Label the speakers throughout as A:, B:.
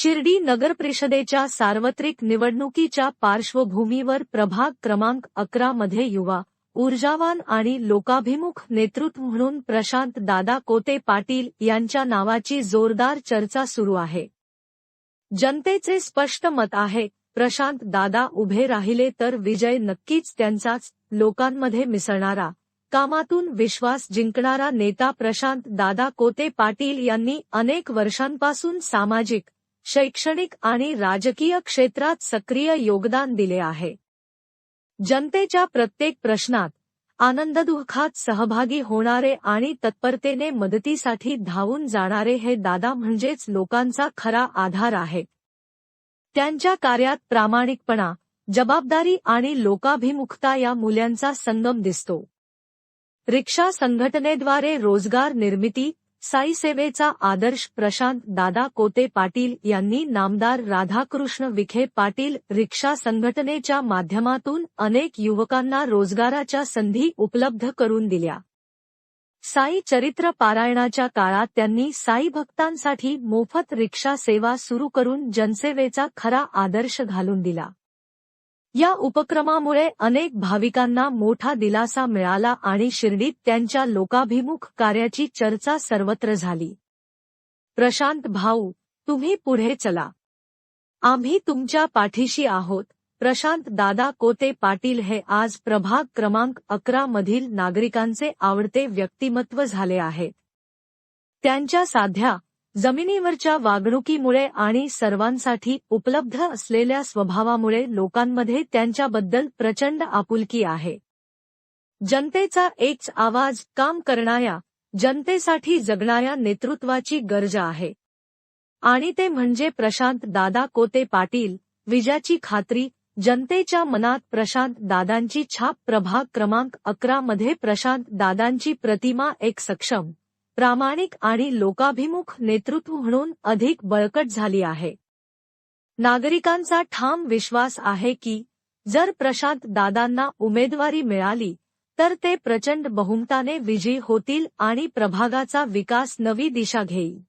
A: शिर्डी नगर परिषदेच्या सार्वत्रिक निवडणुकीच्या पार्श्वभूमीवर प्रभाग क्रमांक अकरा मध्ये युवा ऊर्जावान आणि लोकाभिमुख नेतृत्व म्हणून प्रशांत दादा कोते पाटील यांच्या नावाची जोरदार चर्चा सुरू आहे. जनतेचे स्पष्ट मत आहे प्रशांत दादा उभे राहिले तर विजय नक्कीच त्यांचाच लोकांमध्ये मिसळणारा कामातून विश्वास जिंकणारा नेता प्रशांत दादा कोते पाटील यांनी अनेक वर्षांपासून सामाजिक शैक्षणिक आणि राजकीय क्षेत्रात सक्रिय योगदान दिले आहे. जनतेच्या प्रत्येक प्रश्नात आनंददुःखात सहभागी होणारे आणि तत्परतेने मदतीसाठी धावून जाणारे हे दादा म्हणजेच लोकांचा खरा आधार आहे. त्यांच्या कार्यात प्रामाणिकपणा जबाबदारी आणि लोकाभिमुखता या मूल्यांचा संगम दिसतो. रिक्षा संघटनेद्वारे रोजगार निर्मिती साई सेवेचा आदर्श प्रशांत दादा कोते पाटील यांनी नामदार राधाकृष्ण विखे पाटील रिक्षा संघटनेच्या माध्यमातून अनेक युवकांना रोजगाराच्या संधी उपलब्ध करून दिल्या. साई चरित्र पारायणाच्या काळात त्यांनी साई भक्तांसाठी मोफत रिक्षा सेवा सुरू करून जनसेवेचा खरा आदर्श घालून दिला. या उपक्रमामुळे अनेक भाविकांना मोठा दिलासा मिळाला आणि शिर्डीत त्यांच्या लोकाभिमुख कार्याची चर्चा सर्वत्र झाली. प्रशांत भाऊ तुम्ही पुढे चला. आम्ही तुमच्या पाठीशी आहोत. प्रशांत दादा कोते पाटील हे आज प्रभाग क्रमांक अकरा मधील नागरिकांचे आवडते व्यक्तिमत्व झाले आहेत. त्यांच्या साध्या जमिनीवरच्या वागणुकीमुळे आणि सर्वांसाठी उपलब्ध असलेल्या स्वभावामुळे लोकांमध्ये त्यांच्याबद्दल प्रचंड आपुलकी आहे. जनतेचा एकच आवाज काम करणाऱ्या जनतेसाठी जगणाऱ्या नेतृत्वाची गरज आहे. आणि ते म्हणजे प्रशांत दादा कोते पाटील विजयाची खात्री जनतेच्या मनात प्रशांत दादांची छाप प्रभाग क्रमांक अकरा मध्ये प्रशांत दादांची प्रतिमा एक सक्षम प्रामाणिक आणि लोकाभिमुख नेतृत्व म्हणून अधिक बळकट झाली आहे. नागरिकांचा ठाम विश्वास आहे की जर प्रशांत दादांना उमेदवारी मिळाली तर ते प्रचंड बहुमताने विजयी होतील आणि प्रभागाचा विकास नवी दिशा घेईल.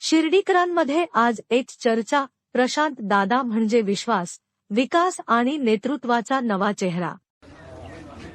A: शिर्डीकरांमध्ये आज एक चर्चा प्रशांत दादा म्हणजे विश्वास विकास आणि नेतृत्वाचा नवा चेहरा.